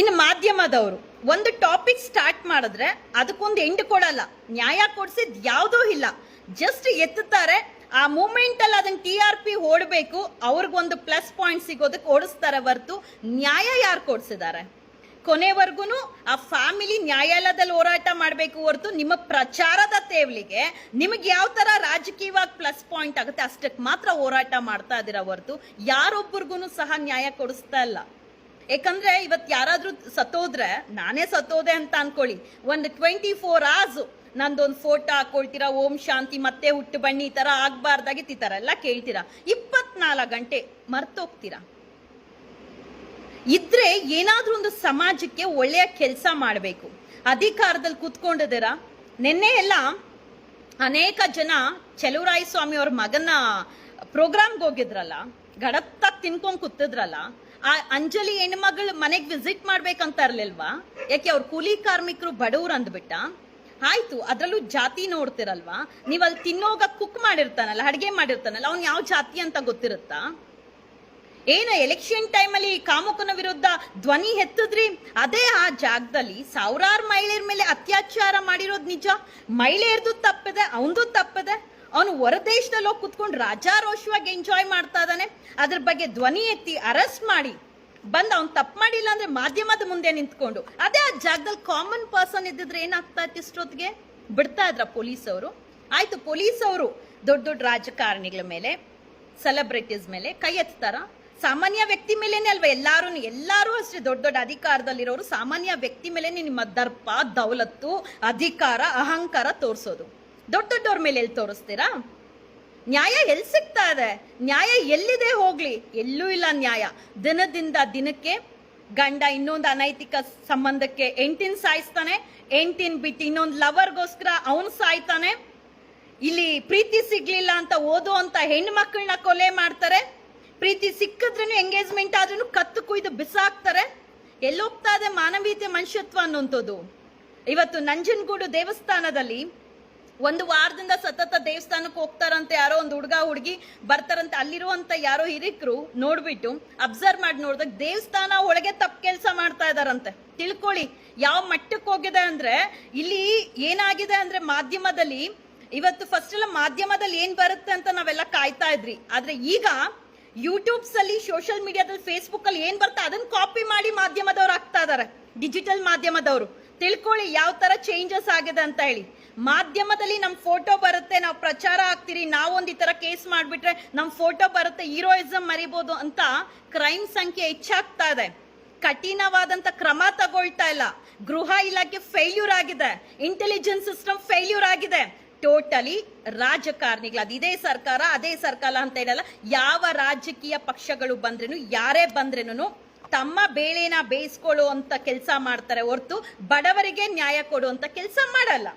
ಇನ್ನು ಮಾಧ್ಯಮದವರು, ಒಂದು ಟಾಪಿಕ್ ಸ್ಟಾರ್ಟ್ ಮಾಡಿದ್ರೆ ಅದಕ್ಕೊಂದು ಎಂಡ್ ಕೊಡಲ್ಲ. ನ್ಯಾಯ ಕೊಡ್ಸಿದ್ ಯಾವುದೂ ಇಲ್ಲ. ಜಸ್ಟ್ ಎತ್ತುತ್ತಾರೆ ಆ ಮೂಮೆಂಟ್ ಅಲ್ಲಿ ಅದನ್ನ ಟಿ ಆರ್ ಪಿ ಓಡಬೇಕು. ಅವ್ರಿಗೊಂದು ಪ್ಲಸ್ ಪಾಯಿಂಟ್ ಸಿಗೋದಕ್ಕೆ ಓಡಿಸ್ತಾರೆ ಹೊರತು ನ್ಯಾಯ ಯಾರು ಕೊಡ್ಸಿದ್ದಾರೆ? ಕೊನೆವರೆಗೂ ಆ ಫ್ಯಾಮಿಲಿ ನ್ಯಾಯಾಲಯದಲ್ಲಿ ಹೋರಾಟ ಮಾಡಬೇಕು ಹೊರತು ನಿಮ್ಮ ಪ್ರಚಾರದ ತೇವಲಿಗೆ ನಿಮಗೆ ಯಾವ ಥರ ರಾಜಕೀಯವಾಗಿ ಪ್ಲಸ್ ಪಾಯಿಂಟ್ ಆಗುತ್ತೆ ಅಷ್ಟಕ್ಕೆ ಮಾತ್ರ ಹೋರಾಟ ಮಾಡ್ತಾ ಇದ್ದೀರಾ ಹೊರತು? ಯಾರೊಬ್ಬರಿಗೂ ಸಹ ನ್ಯಾಯ ಕೊಡಿಸ್ತಾ ಇಲ್ಲ. ಯಾಕಂದ್ರೆ ಇವತ್ತು ಯಾರಾದರೂ ಸತ್ತೋದ್ರೆ, ನಾನೇ ಸತ್ತೋದೆ ಅಂತ ಅನ್ಕೊಳ್ಳಿ. ಒಂದು ಟ್ವೆಂಟಿ ಫೋರ್ ಆರ್ಸು ನಂದೊಂದು ಫೋಟೋ ಹಾಕೊಳ್ತೀರಾ, ಓಂ ಶಾಂತಿ ಮತ್ತೆ ಹುಟ್ಟು ಬನ್ನಿ ಈ ಥರ ಆಗಬಾರ್ದಾಗಿತ್ತು ಈ ಥರ ಎಲ್ಲ ಕೇಳ್ತೀರಾ. ಇಪ್ಪತ್ನಾಲ್ಕು ಗಂಟೆ ಮರ್ತೋಗ್ತೀರಾ. ಇದ್ರೆ ಏನಾದರೂ ಒಂದು ಸಮಾಜಕ್ಕೆ ಒಳ್ಳೆಯ ಕೆಲಸ ಮಾಡಬೇಕು. ಅಧಿಕಾರದಲ್ಲಿ ಕೂತ್ಕೊಂಡಿದ್ದೀರ? ನಿನ್ನೆ ಎಲ್ಲ ಅನೇಕ ಜನ ಚೆಲುವರಾಯ ಸ್ವಾಮಿ ಅವ್ರ ಮಗನ ಪ್ರೋಗ್ರಾಮ್ಗೆ ಹೋಗಿದ್ರಲ್ಲ ಗಡತ್ತಾಗಿ ತಿನ್ಕೊಂಡು ಕೂತಿದ್ರಲ್ಲ, ಆ ಅಂಜಲಿ ಹೆಣ್ಮಗಳು ಮನೆಗೆ ವಿಸಿಟ್ ಮಾಡ್ಬೇಕಂತ ಇರ್ಲಿಲ್ವಾ? ಯಾಕೆ ಅವ್ರ ಕೂಲಿ ಕಾರ್ಮಿಕರು ಬಡವ್ರು ಅಂದ್ಬಿಟ್ಟ? ಆಯ್ತು, ಅದರಲ್ಲೂ ಜಾತಿ ನೋಡ್ತಿರಲ್ವಾ? ನೀವು ಅಲ್ಲಿ ತಿನ್ನೋಗ ಕುಕ್ ಮಾಡಿರ್ತಾನಲ್ಲ, ಅಡುಗೆ ಮಾಡಿರ್ತಾನಲ್ಲ, ಅವ್ನು ಯಾವ ಜಾತಿ ಅಂತ ಗೊತ್ತಿರುತ್ತಾ? ಏನ ಎಲೆಕ್ಷನ್ ಟೈಮಲ್ಲಿ ಕಾಮುಕನ ವಿರುದ್ಧ ಧ್ವನಿ ಎತ್ತಿದ್ರಿ? ಅದೇ ಆ ಜಾಗದಲ್ಲಿ ಸಾವಿರಾರು ಮಹಿಳೆಯರ ಮೇಲೆ ಅತ್ಯಾಚಾರ ಮಾಡಿರೋದು ನಿಜ. ಮಹಿಳೆಯರ್ದು ತಪ್ಪಿದೆ, ಅವನದು ತಪ್ಪಿದೆ. ಅವನು ಹೊರ ದೇಶದಲ್ಲಿ ಹೋಗಿ ಕುತ್ಕೊಂಡು ರಾಜಾರೋಷವಾಗಿ ಎಂಜಾಯ್ ಮಾಡ್ತಾ ಇದ್ದಾನೆ. ಅದ್ರ ಬಗ್ಗೆ ಧ್ವನಿ ಎತ್ತಿ ಅರೆಸ್ಟ್ ಮಾಡಿ. ಬಂದು ಅವ್ನು ತಪ್ಪು ಮಾಡಿಲ್ಲ ಅಂದ್ರೆ ಮಾಧ್ಯಮದ ಮುಂದೆ ನಿಂತ್ಕೊಂಡು. ಅದೇ ಆ ಜಾಗದಲ್ಲಿ ಕಾಮನ್ ಪರ್ಸನ್ ಇದ್ದಿದ್ರೆ ಏನಾಗ್ತಾ ಇತ್ತು ಇಷ್ಟೊತ್ತಿಗೆ? ಬಿಡ್ತಾ ಇದ್ರ ಪೊಲೀಸ್ ಅವರು? ಆಯ್ತು ಪೊಲೀಸ್ ಅವರು ದೊಡ್ಡ ದೊಡ್ಡ ರಾಜಕಾರಣಿಗಳ ಮೇಲೆ ಸೆಲೆಬ್ರಿಟೀಸ್ ಮೇಲೆ ಕೈ ಎತ್ತಾರ? ಸಾಮಾನ್ಯ ವ್ಯಕ್ತಿ ಮೇಲೇನೆ ಅಲ್ವಾ ಎಲ್ಲಾರು ಎಲ್ಲರೂ ಅಷ್ಟೇ ದೊಡ್ಡ ದೊಡ್ಡ ಅಧಿಕಾರದಲ್ಲಿರೋರು ಸಾಮಾನ್ಯ ವ್ಯಕ್ತಿ ಮೇಲೇನೆ ನಿಮ್ಮ ದರ್ಪ, ದೌಲತ್ತು, ಅಧಿಕಾರ, ಅಹಂಕಾರ ತೋರಿಸೋದು. ದೊಡ್ಡ ದೊಡ್ಡವ್ರ ಮೇಲೆ ಎಲ್ಲಿ ತೋರಿಸ್ತೀರಾ? ನ್ಯಾಯ ಎಲ್ಲಿ ಸಿಗ್ತಾ ಇದೆ? ನ್ಯಾಯ ಎಲ್ಲಿದೆ ಹೋಗ್ಲಿ? ಎಲ್ಲೂ ಇಲ್ಲ ನ್ಯಾಯ. ದಿನದಿಂದ ದಿನಕ್ಕೆ ಗಂಡ ಇನ್ನೊಂದು ಅನೈತಿಕ ಸಂಬಂಧಕ್ಕೆ ಎಂಟಿನ್ ಸಾಯಿಸ್ತಾನೆ ಎಂಟಿನ್ ಬಿಟ್ಟು ಇನ್ನೊಂದು ಲವರ್ಗೋಸ್ಕರ ಅವನು ಸಾಯ್ತಾನೆ. ಇಲ್ಲಿ ಪ್ರೀತಿ ಸಿಗ್ಲಿಲ್ಲ ಅಂತ ಓದು ಅಂತ ಹೆಣ್ಣು ಮಕ್ಕಳನ್ನ ಕೊಲೆ ಮಾಡ್ತಾರೆ. ಪ್ರೀತಿ ಸಿಕ್ಕಿದ್ರೂ ಎಂಗೇಜ್ಮೆಂಟ್ ಆದ್ರೂ ಕತ್ತು ಕುಯ್ದು ಬಿಸಾಕ್ತಾರೆ. ಎಲ್ಲೋಗ್ತಾ ಇದೆ ಮಾನವೀಯತೆ, ಮನುಷ್ಯತ್ವ ಅನ್ನುವಂಥದ್ದು ಇವತ್ತು ನಂಜನಗೂಡು ದೇವಸ್ಥಾನದಲ್ಲಿ ಒಂದು ವಾರದಿಂದ ಸತತ ದೇವಸ್ಥಾನಕ್ಕೆ ಹೋಗ್ತಾರಂತೆ ಯಾರೋ ಒಂದು ಹುಡುಗ, ಹುಡುಗಿ ಬರ್ತಾರಂತೆ ಅಲ್ಲಿರುವಂತ ಯಾರೋ ಹಿರಿಕರು ನೋಡ್ಬಿಟ್ಟು ಅಬ್ಸರ್ವ್ ಮಾಡಿ ನೋಡಿದಾಗ ದೇವಸ್ಥಾನ ಒಳಗೆ ತಪ್ಪು ಕೆಲಸ ಮಾಡ್ತಾ ಇದಾರಂತೆ. ತಿಳ್ಕೊಳ್ಳಿ, ಯಾವ ಮಟ್ಟಕ್ಕೆ ಹೋಗಿದೆ ಅಂದ್ರೆ ಇಲ್ಲಿ ಏನಾಗಿದೆ ಅಂದ್ರೆ ಮಾಧ್ಯಮದಲ್ಲಿ, ಇವತ್ತು ಫಸ್ಟ್ ಎಲ್ಲ ಮಾಧ್ಯಮದಲ್ಲಿ ಏನ್ ಬರುತ್ತೆ ಅಂತ ನಾವೆಲ್ಲ ಕಾಯ್ತಾ ಇದ್ರಿ. ಆದ್ರೆ ಈಗ ಯೂಟ್ಯೂಬ್ಸ್ ಅಲ್ಲಿ ಸೋಷಿಯಲ್ ಮೀಡಿಯಾದಲ್ಲಿ ಫೇಸ್ಬುಕ್ ಅಲ್ಲಿ ಏನ್ ಬರ್ತಾ ಅದನ್ನ ಕಾಪಿ ಮಾಡಿ ಮಾಧ್ಯಮದವ್ರು ಆಗ್ತಾ ಇದಾರೆ. ಡಿಜಿಟಲ್ ಮಾಧ್ಯಮದವರು. ತಿಳ್ಕೊಳ್ಳಿ ಯಾವ ತರ ಚೇಂಜಸ್ ಆಗಿದೆ ಅಂತ ಹೇಳಿ. ಮಾಧ್ಯಮದಲ್ಲಿ ನಮ್ಮ ಫೋಟೋ ಬರುತ್ತೆ, ನಾವು ಪ್ರಚಾರ ಆಗ್ತೀರಿ, ನಾವೊಂದು ಈ ತರ ಕೇಸ್ ಮಾಡಿಬಿಟ್ರೆ ನಮ್ಮ ಫೋಟೋ ಬರುತ್ತೆ ಹೀರೋಯಿಸಂ ಮರಿಬೋದು ಅಂತ ಕ್ರೈಮ್ ಸಂಖ್ಯೆ ಹೆಚ್ಚಾಗ್ತಾ ಇದೆ. ಕಠಿಣವಾದಂಥ ಕ್ರಮ ತಗೊಳ್ತಾ ಇಲ್ಲ. ಗೃಹ ಇಲಾಖೆ ಫೇಲ್ಯೂರ್ ಆಗಿದೆ. ಇಂಟೆಲಿಜೆನ್ಸ್ ಸಿಸ್ಟಮ್ ಫೇಲ್ಯೂರ್ ಆಗಿದೆ. ಟೋಟಲಿ ರಾಜಕಾರಣಿಗಳು. ಅದು ಇದೇ ಸರ್ಕಾರ, ಅದೇ ಸರ್ಕಾರ ಅಂತ ಹೇಳಲ್ಲ. ಯಾವ ರಾಜಕೀಯ ಪಕ್ಷಗಳು ಬಂದ್ರೇನು, ಯಾರೇ ಬಂದ್ರೇನು ತಮ್ಮ ಬೇಳೆನ ಬೇಯಿಸ್ಕೊಳ್ಳುವಂತ ಕೆಲಸ ಮಾಡ್ತಾರೆ ಹೊರತು ಬಡವರಿಗೆ ನ್ಯಾಯ ಕೊಡುವಂತ ಕೆಲಸ ಮಾಡಲ್ಲ.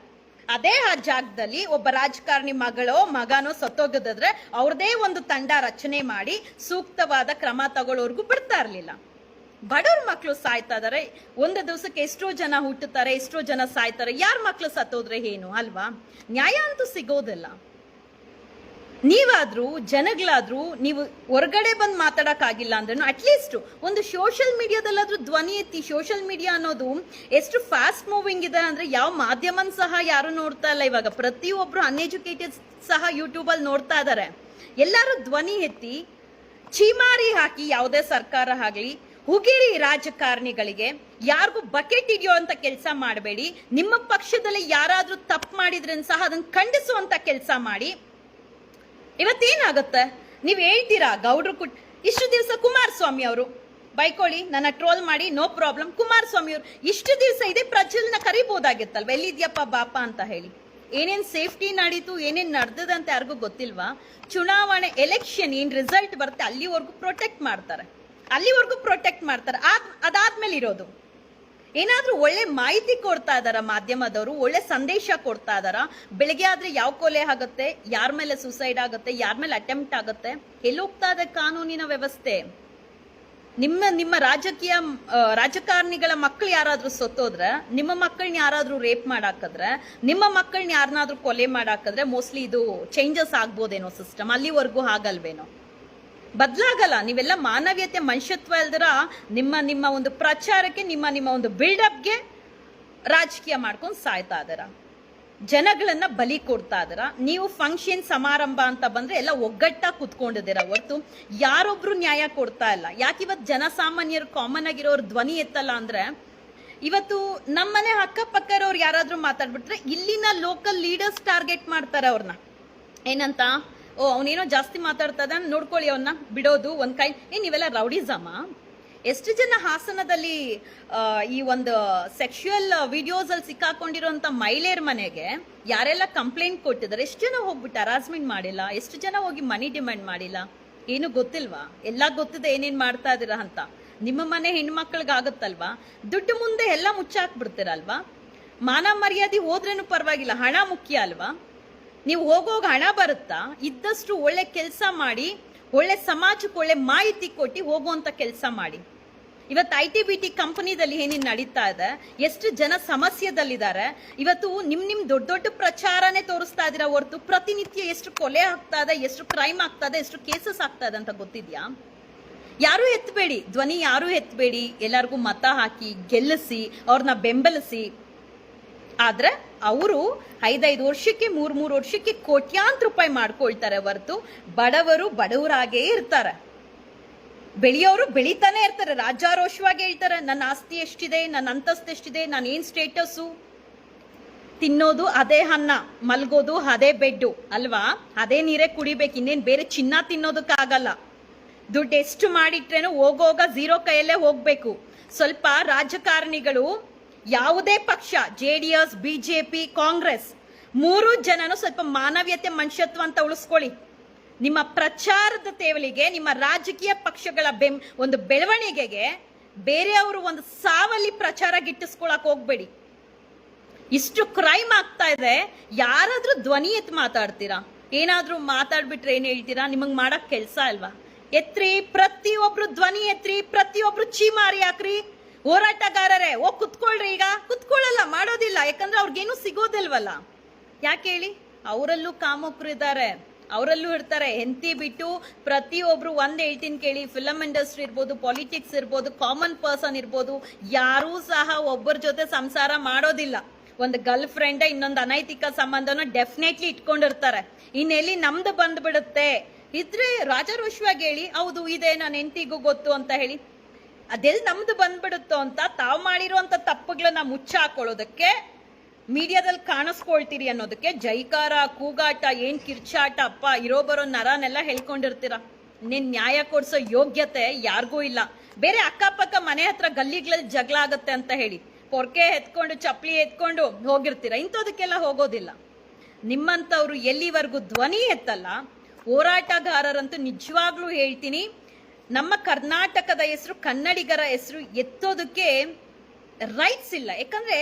ಅದೇ ಆ ಜಾಗದಲ್ಲಿ ಒಬ್ಬ ರಾಜಕಾರಣಿ ಮಗಳೋ, ಮಗನೋ ಸತ್ತೋಗದಿದ್ರೆ ಅವ್ರದೇ ಒಂದು ತಂಡ ರಚನೆ ಮಾಡಿ ಸೂಕ್ತವಾದ ಕ್ರಮ ತಗೊಳ್ಳೋರ್ಗು ಬಿಡ್ತಾ ಇರ್ಲಿಲ್ಲ. ಬಡವ್ರ ಮಕ್ಕಳು ಸಾಯ್ತಾ ಇದಾರೆ ಒಂದು ದಿವಸಕ್ಕೆ ಎಷ್ಟೋ ಜನ ಹುಟ್ಟುತ್ತಾರೆ, ಎಷ್ಟೋ ಜನ ಸಾಯ್ತಾರೆ, ಯಾರ ಮಕ್ಕಳು ಸತ್ತೋದ್ರೆ ಏನು, ಅಲ್ವಾ? ನ್ಯಾಯ ಅಂತೂ ಸಿಗೋದಿಲ್ಲ. ನೀವಾದ್ರೂ, ಜನಗಳಾದ್ರೂ, ನೀವು ಹೊರಗಡೆ ಬಂದು ಮಾತಾಡೋಕ್ಕಾಗಿಲ್ಲ ಅಂದ್ರೂ ಅಟ್ಲೀಸ್ಟ್ ಒಂದು ಸೋಷಿಯಲ್ ಮೀಡಿಯಾದಲ್ಲಾದರೂ ಧ್ವನಿ ಎತ್ತಿ ಸೋಷಿಯಲ್ ಮೀಡಿಯಾ ಅನ್ನೋದು ಎಷ್ಟು ಫಾಸ್ಟ್ ಮೂವಿಂಗ್ ಇದೆ ಅಂದ್ರೆ ಯಾವ ಮಾಧ್ಯಮನ್ ಸಹ ಯಾರು ನೋಡ್ತಾ ಇಲ್ಲ. ಇವಾಗ ಪ್ರತಿಯೊಬ್ರು ಅನ್ಎಜುಕೇಟೆಡ್ ಸಹ ಯೂಟ್ಯೂಬಲ್ಲಿ ನೋಡ್ತಾ ಇದ್ದಾರೆ ಎಲ್ಲರೂ ಧ್ವನಿ ಎತ್ತಿ ಚೀಮಾರಿ ಹಾಕಿ, ಯಾವುದೇ ಸರ್ಕಾರ ಆಗ್ಲಿ ಹುಗಿರಿ ರಾಜಕಾರಣಿಗಳಿಗೆ ಯಾರಿಗೂ ಬಕೆಟ್ ಅಂತ ಕೆಲಸ ಮಾಡಬೇಡಿ. ನಿಮ್ಮ ಪಕ್ಷದಲ್ಲಿ ಯಾರಾದರೂ ತಪ್ಪು ಮಾಡಿದ್ರೆ ಸಹ ಅದನ್ನ ಖಂಡಿಸುವಂತ ಕೆಲಸ ಮಾಡಿ. ಇವತ್ತೇನಾಗುತ್ತೆ? ನೀವು ಹೇಳ್ತೀರಾ ಗೌಡ್ರು ಕುಟ್ ಇಷ್ಟು ದಿವಸ ಕುಮಾರಸ್ವಾಮಿ ಅವರು. ಬೈಕೊಳ್ಳಿ, ನನ್ನ ಟ್ರೋಲ್ ಮಾಡಿ, ನೋ ಪ್ರಾಬ್ಲಮ್. ಕುಮಾರಸ್ವಾಮಿ ಅವರು ಇಷ್ಟು ದಿವಸ ಇದೆ ಪ್ರಜ್ವಲ್ನ ಕರಿಬೋದಾಗಿತ್ತಲ್ವ? ಎಲ್ಲಿದ್ಯಪ್ಪ ಬಾಪ ಅಂತ ಹೇಳಿ. ಏನೇನು ಸೇಫ್ಟಿ ನಡೀತು, ಏನೇನು ನಡೆದಿದೆ ಅಂತ ಯಾರಿಗೂ ಗೊತ್ತಿಲ್ವಾ? ಚುನಾವಣೆ ಎಲೆಕ್ಷನ್ ಏನು ರಿಸಲ್ಟ್ ಬರುತ್ತೆ ಅಲ್ಲಿವರೆಗೂ ಪ್ರೊಟೆಕ್ಟ್ ಮಾಡ್ತಾರೆ. ಅಲ್ಲಿವರೆಗೂ ಪ್ರೊಟೆಕ್ಟ್ ಮಾಡ್ತಾರೆ. ಅದಾದ್ಮೇಲೆ ಇರೋದು. ಏನಾದ್ರೂ ಒಳ್ಳೆ ಮಾಹಿತಿ ಕೊಡ್ತಾ ಇದಾರ ಮಾಧ್ಯಮದವರು? ಒಳ್ಳೆ ಸಂದೇಶ ಕೊಡ್ತಾ ಇದಾರ ಬೆಳಿಗ್ಗೆ ಆದ್ರೆ ಯಾವ ಕೊಲೆ ಆಗುತ್ತೆ? ಯಾರ ಮೇಲೆ ಸುಸೈಡ್ ಆಗುತ್ತೆ? ಯಾರ ಮೇಲೆ ಅಟೆಂಪ್ಟ್ ಆಗುತ್ತೆ? ಎಲ್ಲಿ ಹೋಗ್ತಾ ಇದೆ ಕಾನೂನಿನ ವ್ಯವಸ್ಥೆ. ನಿಮ್ಮ ನಿಮ್ಮ ರಾಜಕೀಯ ರಾಜಕಾರಣಿಗಳ ಮಕ್ಕಳು ಯಾರಾದ್ರೂ ಸತ್ತೋದ್ರೆ, ನಿಮ್ಮ ಮಕ್ಕಳನ್ನ ಯಾರಾದ್ರೂ ರೇಪ್ ಮಾಡಾಕಿದ್ರೆ, ನಿಮ್ಮ ಮಕ್ಕಳನ್ನ ಯಾರನ್ನಾದ್ರೂ ಕೊಲೆ ಮಾಡಾಕಿದ್ರೆ ಮೋಸ್ಟ್ಲಿ ಇದು ಚೇಂಜಸ್ ಆಗ್ಬೋದೇನೋ ಸಿಸ್ಟಮ್ ಅಲ್ಲಿವರೆಗೂ ಆಗಲ್ವೇನೋ ಬದಲಾಗಲ್ಲ. ನೀವೆಲ್ಲ ಮಾನವೀಯತೆ, ಮನುಷ್ಯತ್ವ ಇಲ್ದಿರ ನಿಮ್ಮ ನಿಮ್ಮ ಒಂದು ಪ್ರಚಾರಕ್ಕೆ, ನಿಮ್ಮ ನಿಮ್ಮ ಒಂದು ಬಿಲ್ಡಪ್ಗೆ ರಾಜಕೀಯ ಮಾಡ್ಕೊಂಡು ಸಾಯ್ತಾ ಇದ್ದಾರ. ಜನಗಳನ್ನ ಬಲಿ ಕೊಡ್ತಾ ಇದಾರ ನೀವು ಫಂಕ್ಷನ್ ಸಮಾರಂಭ ಅಂತ ಬಂದ್ರೆ ಎಲ್ಲ ಒಗ್ಗಟ್ಟಾಗಿ ಕುತ್ಕೊಂಡಿದ್ದೀರ ಹೊರ್ತು. ಯಾರೊಬ್ರು ನ್ಯಾಯ ಕೊಡ್ತಾ ಇಲ್ಲ. ಯಾಕೆ ಇವತ್ತು ಜನಸಾಮಾನ್ಯರು ಕಾಮನ್ ಆಗಿರೋರು ಧ್ವನಿ ಎತ್ತಲ್ಲ ಅಂದ್ರೆ, ಇವತ್ತು ನಮ್ಮನೆ ಅಕ್ಕಪಕ್ಕ ಇರೋರು ಯಾರಾದ್ರೂ ಮಾತಾಡ್ಬಿಟ್ರೆ ಇಲ್ಲಿನ ಲೋಕಲ್ ಲೀಡರ್ಸ್ ಟಾರ್ಗೆಟ್ ಮಾಡ್ತಾರೆ ಅವ್ರನ್ನ ಏನಂತ? ಓ, ಅವನೇನೋ ಜಾಸ್ತಿ ಮಾತಾಡ್ತಾ ಇದ್ದಾನೆ ನೋಡ್ಕೊಳ್ಳಿ ಅವನ್ನ ಬಿಡೋದು ಒಂದ್ ಕೈ. ಏ, ನೀವೆಲ್ಲ ರೌಡಿಸಮ್ಮ? ಎಷ್ಟು ಜನ ಹಾಸನದಲ್ಲಿ ಈ ಒಂದು ಸೆಕ್ಷುಯಲ್ ವಿಡಿಯೋಸ್ ಅಲ್ಲಿ ಸಿಕ್ಕಾಕೊಂಡಿರುವಂತ ಮಹಿಳೆಯರ ಮನೆಗೆ ಯಾರೆಲ್ಲ ಕಂಪ್ಲೇಂಟ್ ಕೊಟ್ಟಿದ್ದಾರೆ? ಎಷ್ಟು ಜನ ಹೋಗ್ಬಿಟ್ಟು? ಹರಾಸ್ಮೆಂಟ್ ಮಾಡಿಲ್ಲ? ಎಷ್ಟು ಜನ ಹೋಗಿ ಮನಿ ಡಿಮ್ಯಾಂಡ್ ಮಾಡಿಲ್ಲ? ಏನು ಗೊತ್ತಿಲ್ವಾ? ಎಲ್ಲ ಗೊತ್ತಿದೆ, ಏನೇನು ಮಾಡ್ತಾ ಇದೀರ ಅಂತ. ನಿಮ್ಮ ಮನೆ ಹೆಣ್ಮಕ್ಳಿಗಾಗುತ್ತಲ್ವಾ? ದುಡ್ಡು ಮುಂದೆ ಎಲ್ಲ ಮುಚ್ಚಾಕ್ಬಿಡ್ತೀರಲ್ವಾ? ಮಾನ ಮರ್ಯಾದೆ ಹೋದ್ರೇನು ಪರವಾಗಿಲ್ಲ, ಹಣ ಮುಖ್ಯ ಅಲ್ವಾ? ನೀವು ಹೋಗೋಗ ಹಣ ಬರುತ್ತಾ? ಇದ್ದಷ್ಟು ಒಳ್ಳೆ ಕೆಲಸ ಮಾಡಿ, ಒಳ್ಳೆ ಸಮಾಜಕ್ಕೆ ಒಳ್ಳೆ ಮಾಹಿತಿ ಕೊಟ್ಟು ಹೋಗುವಂಥ ಕೆಲಸ ಮಾಡಿ. ಇವತ್ತು ಐ ಟಿ ಬಿ ಟಿ ಕಂಪನಿದಲ್ಲಿ ಏನೇನು ನಡೀತಾ ಇದೆ? ಎಷ್ಟು ಜನ ಸಮಸ್ಯೆದಲ್ಲಿದ್ದಾರೆ? ಇವತ್ತು ನಿಮ್ಮ ನಿಮ್ಮ ದೊಡ್ಡ ದೊಡ್ಡ ಪ್ರಚಾರನೇ ತೋರಿಸ್ತಾ ಇದ್ದೀರಾ ಹೊರತು? ಪ್ರತಿನಿತ್ಯ ಎಷ್ಟು ಕೊಲೆ ಆಗ್ತಾ ಇದೆ, ಎಷ್ಟು ಕ್ರೈಮ್ ಆಗ್ತಾ ಇದೆ, ಎಷ್ಟು ಕೇಸಸ್ ಆಗ್ತಾ ಇದೆ ಅಂತ ಗೊತ್ತಿದ್ಯಾ? ಯಾರೂ ಎತ್ತಬೇಡಿ ಧ್ವನಿ ಯಾರೂ ಎತ್ತಬೇಡಿ ಎಲ್ಲರಿಗೂ ಮತ ಹಾಕಿ, ಗೆಲ್ಲಿಸಿ ಅವ್ರನ್ನ ಬೆಂಬಲಿಸಿ. ಆದ್ರೆ ಅವರು ಐದೈದು ವರ್ಷಕ್ಕೆ, ಮೂರ್, ಮೂರು ವರ್ಷಕ್ಕೆ ಕೋಟ್ಯಾಂತರ ರೂಪಾಯಿ ಮಾಡ್ಕೊಳ್ತಾರೆ ಹೊರತು ಬಡವರು ಬಡವರಾಗೇ ಇರ್ತಾರೆ. ಬೆಳೆಯೋರು ಬೆಳಿತಾನೆ ಇರ್ತಾರೆ ರಾಜಾರೋಷವಾಗಿ ಹೇಳ್ತಾರೆ, ನನ್ನ ಆಸ್ತಿ ಎಷ್ಟಿದೆ, ನನ್ನ ಅಂತಸ್ತು ಎಷ್ಟಿದೆ, ನಾನು ಏನ್ ಸ್ಟೇಟಸ್ಸು ತಿನ್ನೋದು ಅದೇ ಅನ್ನ, ಮಲ್ಗೋದು ಅದೇ ಬೆಡ್ಡು, ಅಲ್ವಾ? ಅದೇ ನೀರೇ ಕುಡಿಬೇಕು, ಇನ್ನೇನ್ ಬೇರೆ ಚಿನ್ನ ತಿನ್ನೋದಕ್ಕಾಗಲ್ಲ ದುಡ್ಡು ಎಷ್ಟು ಮಾಡಿಟ್ರೇನು ಹೋಗೋಗ ಝೀರೋ ಕೈಯಲ್ಲೇ ಹೋಗ್ಬೇಕು. ಸ್ವಲ್ಪ ರಾಜಕಾರಣಿಗಳು ಯಾವುದೇ ಪಕ್ಷ J D S BJP, Congress, ಮೂರು ಜನನು ಸ್ವಲ್ಪ ಮಾನವೀಯತೆ, ಮನುಷ್ಯತ್ವ ಅಂತ ಉಳಿಸ್ಕೊಳ್ಳಿ. ನಿಮ್ಮ ಪ್ರಚಾರದ ತೇವಲಿಗೆ ನಿಮ್ಮ ರಾಜಕೀಯ ಪಕ್ಷಗಳ ಬೆಂ, ಒಂದು ಬೆಳವಣಿಗೆಗೆ ಬೇರೆಯವರು ಒಂದು ಸಾವಲ್ಲಿ ಪ್ರಚಾರ ಗಿಟ್ಟಿಸ್ಕೊಳಕ್ ಹೋಗ್ಬೇಡಿ. ಇಷ್ಟು ಕ್ರೈಮ್ ಆಗ್ತಾ ಇದೆ, ಯಾರಾದ್ರೂ ಧ್ವನಿ ಎತ್ ಮಾತಾಡ್ತೀರಾ? ಏನಾದ್ರೂ ಮಾತಾಡ್ಬಿಟ್ರೆ ಏನು ಹೇಳ್ತೀರಾ? ನಿಮಗೆ ಮಾಡಕ್ ಕೆಲಸ ಅಲ್ವಾ? ಎತ್ರಿ, ಪ್ರತಿಯೊಬ್ರು ಧ್ವನಿ ಎತ್ರಿ, ಪ್ರತಿಯೊಬ್ರು ಚೀಮಾರಿ ಹಾಕ್ರಿ. ಹೋರಾಟಗಾರರೇ, ಓ, ಕುತ್ಕೊಳ್ರಿ ಈಗ. ಕುತ್ಕೊಳ್ಳಲ್ಲ, ಮಾಡೋದಿಲ್ಲ. ಯಾಕಂದ್ರೆ ಅವ್ರಿಗೇನು ಸಿಗೋದಿಲ್ವಲ್ಲ. ಯಾಕೆ ಹೇಳಿ? ಅವರಲ್ಲೂ ಕಾಮುಕರು ಇದ್ದಾರೆ. ಅವರಲ್ಲೂ ಇರ್ತಾರೆ. ಹೆಂತಿ ಬಿಟ್ಟು ಪ್ರತಿಯೊಬ್ರು ಒಂದು ಹೇಳ್ತೀನಿ ಕೇಳಿ. ಫಿಲಮ್ ಇಂಡಸ್ಟ್ರಿ ಇರ್ಬೋದು ಪಾಲಿಟಿಕ್ಸ್ ಇರ್ಬೋದು ಕಾಮನ್ ಪರ್ಸನ್ ಇರ್ಬೋದು, ಯಾರೂ ಸಹ ಒಬ್ಬರ ಜೊತೆ ಸಂಸಾರ ಮಾಡೋದಿಲ್ಲ. ಒಂದು ಗರ್ಲ್ ಫ್ರೆಂಡ್ ಇನ್ನೊಂದು ಅನೈತಿಕ ಸಂಬಂಧನ ಡೆಫಿನೆಟ್ಲಿ ಇಟ್ಕೊಂಡಿರ್ತಾರೆ. ಇನ್ನೆಲ್ಲಿ ನಮ್ದು ಬಂದ್ಬಿಡುತ್ತೆ? ಇದ್ರೆ ರಾಜಾರೋಷವಾಗಿ ಹೇಳಿ ಹೌದು, ಇದೆ ನನ್ನ ಹೆಂಡತಿಗೂ ಗೊತ್ತು ಅಂತ ಹೇಳಿ. ಅದೆಲ್ಲಿ ನಮ್ದು ಬಂದ್ಬಿಡುತ್ತೋ ಅಂತ ತಾವು ಮಾಡಿರುವಂತ ತಪ್ಪುಗಳನ್ನ ಮುಚ್ಚಾಕೊಳ್ಳೋದಕ್ಕೆ ಮೀಡಿಯಾದಲ್ಲಿ ಕಾಣಿಸ್ಕೊಳ್ತೀರಿ ಅನ್ನೋದಕ್ಕೆ ಜೈಕಾರ, ಕೂಗಾಟ, ಏನ್ ಕಿರ್ಚಾಟ, ಅಪ್ಪ ಇರೋ ಬರೋ ನರನೆಲ್ಲ ಹೇಳ್ಕೊಂಡಿರ್ತೀರ. ನಿನ್ ನ್ಯಾಯ ಕೊಡ್ಸೋ ಯೋಗ್ಯತೆ ಯಾರಿಗೂ ಇಲ್ಲ. ಬೇರೆ ಅಕ್ಕಪಕ್ಕ ಮನೆ ಹತ್ರ ಗಲ್ಲಿಗಳಲ್ಲಿ ಜಗಳ ಆಗುತ್ತೆ ಅಂತ ಹೇಳಿ, ಪೊರ್ಕೆ ಎತ್ಕೊಂಡು ಚಪ್ಪಲಿ ಎತ್ಕೊಂಡು ಹೋಗಿರ್ತೀರ. ಇಂಥದಕ್ಕೆಲ್ಲ ಹೋಗೋದಿಲ್ಲ. ನಿಮ್ಮಂಥವ್ರು ಎಲ್ಲಿವರೆಗೂ ಧ್ವನಿ ಎತ್ತಲ್ಲ. ಹೋರಾಟಗಾರರಂತೂ ನಿಜವಾಗ್ಲೂ ಹೇಳ್ತೀನಿ ನಮ್ಮ ಕರ್ನಾಟಕದ ಹೆಸರು, ಕನ್ನಡಿಗರ ಹೆಸರು ಎತ್ತೋದಕ್ಕೆ ರೈಟ್ಸ್ ಇಲ್ಲ. ಯಾಕಂದ್ರೆ